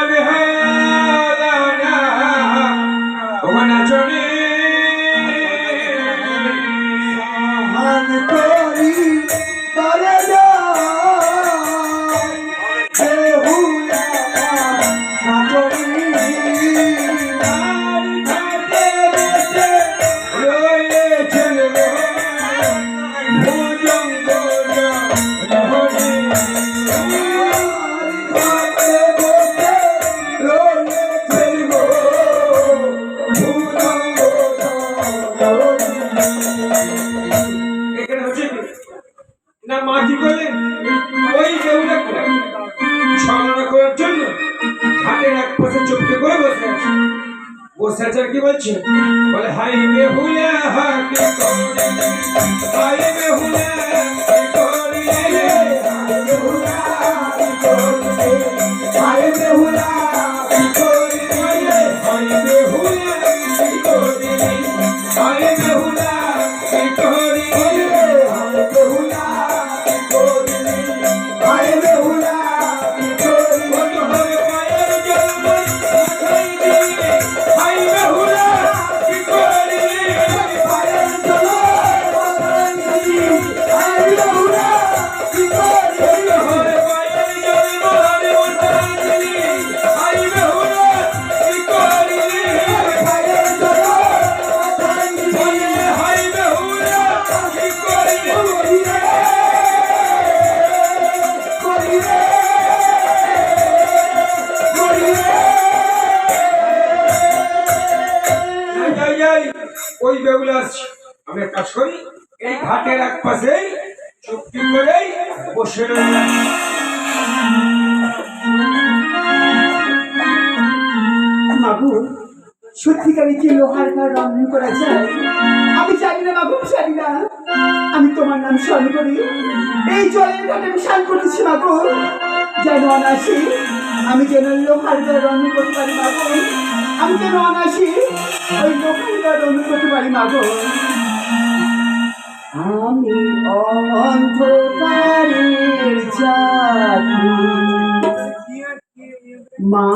Everybody वो सचर की बच हाय में हुए के हाय में हुए हर বেগুলো আসছে। আমি কাজ করি, এই ঘাটের এক পাশেই চুপটি করেই বসে রইলাম। মাগু সত্যিকারে কি লোহার ঘর রন্ধন করা যায় আমি জানি না জানি না। আমি তোমার নাম স্মরণ করি। এই জলের ঘাটে আমি স্নান করতেছি মাগু যেন অনাসি আমি যেন লোহার ঘর রন্ধন করতে পারি মাগু আমি যেন অনাসি ওই দোকানদার অনুমতি পারি মাগু আমি অন্ধকারের চাকরি মা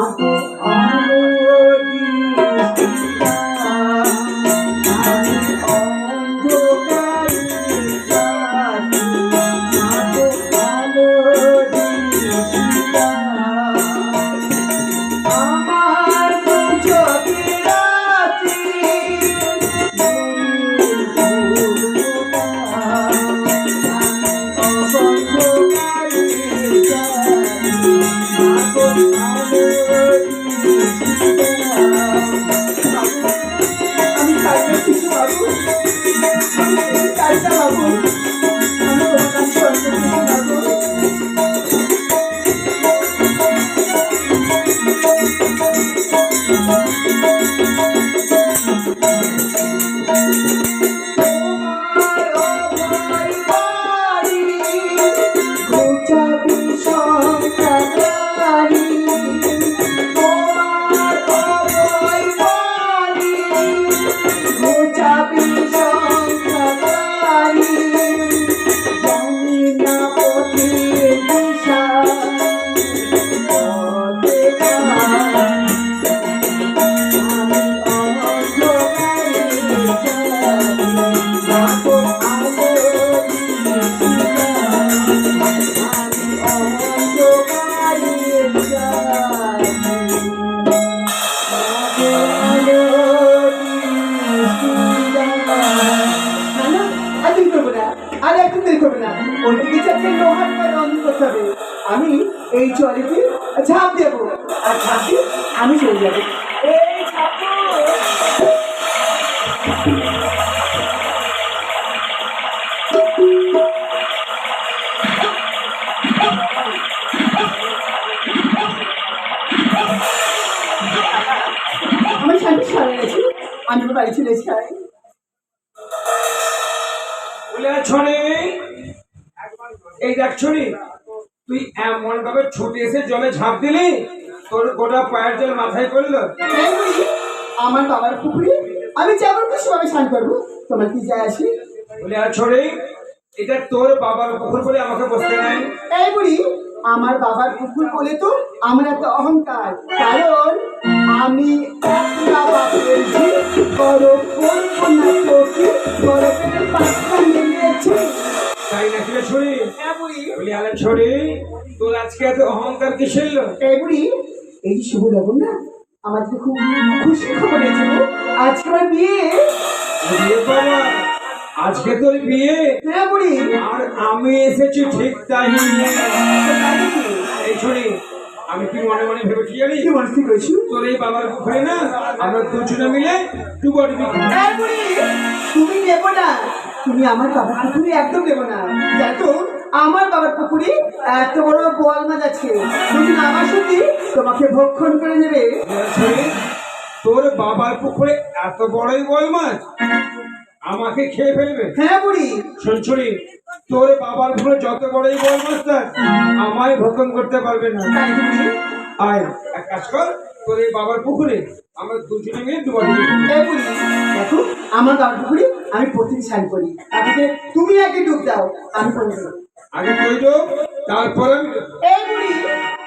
এই জলেতে ঝাঁপ দেবো আর ঝাঁপ দিয়ে আমি চলে যাব। এই ঝাঁপ আমি শান্তি সারা গেছি। আমি বাড়ি চলে যাই ছড়ে এই দেখ ছড়ি তুই এমন ভাবে ছুটে এসে জলে ঝাঁপ দিলি? তোর গোটা পায়ের জল মাথায় পড়ল? আমার বাবার পুকুরে? আমি যেমন খুশি ভাবে স্নান করব। তোমার কি যায় আসি? বলে ছড়ে এটা তোর বাবার পুকুর বলে আমাকে বসতে নাই? এই বুড়ি আমার বাবার পুকুর বলে তো আমার এত অহংকার। কারণ আমি ছড়ি তোর আজকে এত অহংকার কিসের? এই বুড়ি এই শুভ না আমার তো খুব খুশি খবর আছে আজকে আমার বিয়ে। বিয়ে বাবা আজকে তোর বিয়ে। হ্যাঁ বুড়ি। আর আমি এসেছি ঠিক তাই এই ছড়ি আমি কি মনে মনে ভেবেছি জানি কি মনে ঠিক হয়েছিল? তোর এই বাবার পুকুরে না আমরা দুজনে মিলে ডুবি এই তুমি নেব না। তুমি আমার বাবার পুকুরে একদম নেব না। দেখো আমার বাবার পুকুরে এত বড় বোয়াল মাছ আছে। আমার সত্যি তোমাকে ভক্ষণ করে নেবে। তোর বাবার পুকুরে এত বড়ই বল মাছ? আমাকে খেয়ে ফেলবে? হ্যাঁ বুড়ি। শুনছুনি তোর বাবার পুকুরে যত বড়ই বল মাছ থাক আমায় ভক্ষণ করতে পারবে না। আয় এক কাজ কর তোর এই বাবার পুকুরে আমরা দুজনে মিলে বুড়ি দেখো আমার গাড়ি পুকুরে আমি প্রতিদিন স্নান করি। তাদেরকে তুমি আগে ডুব দাও আমি করে আগে তুই ডুব তারপর এই বুড়ি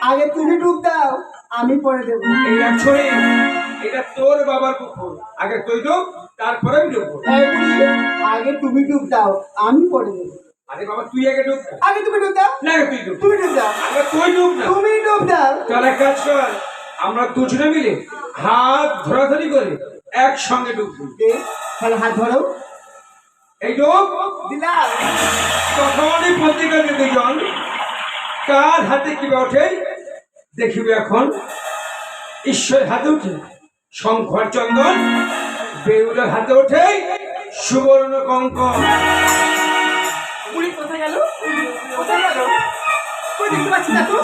আগে তুমি ডুব দাও আমি পরে দেবো। এই এক ছড়ি এটা তোর বাবার পুকুর আগে তুই ডুব তারপরে আমি এই বুড়ি আগে তুমি ডুব দাও আমি পরে দেবো। আরে বাবা তুই আগে ডুব আগে তুমি ডুব দাও? না তুই ডুব তুমি ডুব দাও। আগে তুই ডুব না তুমি ডুব দাও। তাহলে এক কাজ কর। আমরা দুজনে মিলে হাত ধরাধরি করে একসঙ্গে ডুববো দে, তাহলে হাত ধরো। এই ডুব। দিলাম। তখনই পত্রিকা দুজন কার হাতে কি ওঠে দেখিবে এখন। ঈশ্বর হাতে উঠে শঙ্কর চন্দন বেউলের হাতে ওঠে সুবর্ণ কঙ্কন। বুড়ি কোথায় গেল? কোথায় গেল? দেখতে পাচ্ছি না তো?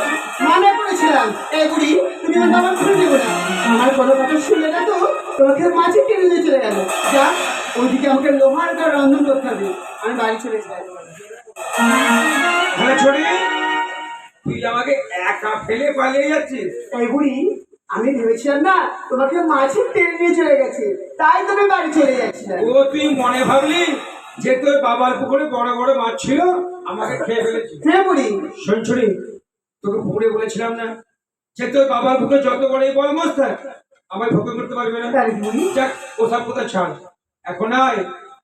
মনে করেছিলাম। এই বুড়ি তুমি আমার বাবার খুলে দেবো না। আমার কোনো কথা শুনলে না তো? তোমাকে মাঝে টেনে নিয়ে চলে গেল। যা ওইদিকে আমাকে লোহার রন্ধন করতে হবে। আমি বাড়ি চলে যাই। ছড়ি তুই আমাকে একা ফেলে পালিয়ে যাচ্ছিস? এই বুড়ি আমি ভেবেছিলাম না তোমাকে নিয়ে চলে গেছে তাই তুমি বাড়ি চলে ও তুই মনে ভাবলি যে তোর বাবার পুকুরে বড় বড় মাছ ছিল? আমাকে খেয়ে ফেলেছি হ্যাঁ বুড়ি। তোকে পুকুরে বলেছিলাম না যে তোর বাবার পুকুরে যত বড় বড় মাছ থাক আমায় ভোগ করতে পারবে না। তাই বুড়ি যাক ওসব কথা ছাড়। এখন আয়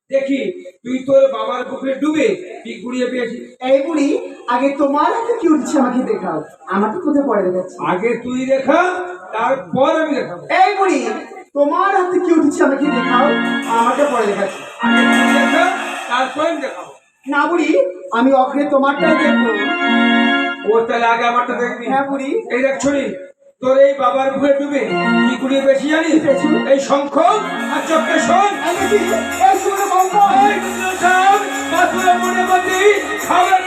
দেখি তুই তোর বাবার পুকুরে ডুবে কি গুড়িয়ে পেয়েছিস। এই বুড়ি আগে তোমার হাতে কি উঠছে আমাকে দেখাও। আমার তো কোথায় পড়ে দেখাচ্ছে আগে তুই দেখা তারপর আমি দেখাবো। এই বুড়ি তোমার হাতে কি উঠছে আমাকে দেখাও আমাকে পরে দেখাচ্ছি আগে তুই দেখা তারপর আমি দেখাবো। না বুড়ি আমি অগ্রে তোমারটাই দেখব। ও তাহলে আগে আমারটা দেখবি। হ্যাঁ বুড়ি। এই দেখ ছড়ি তোর এই বাবার পুকুরে ডুবে কি গুড়িয়ে বেশি জানিস? এই শঙ্খ আর চক্রে শোন। দেখি, জয় খাবার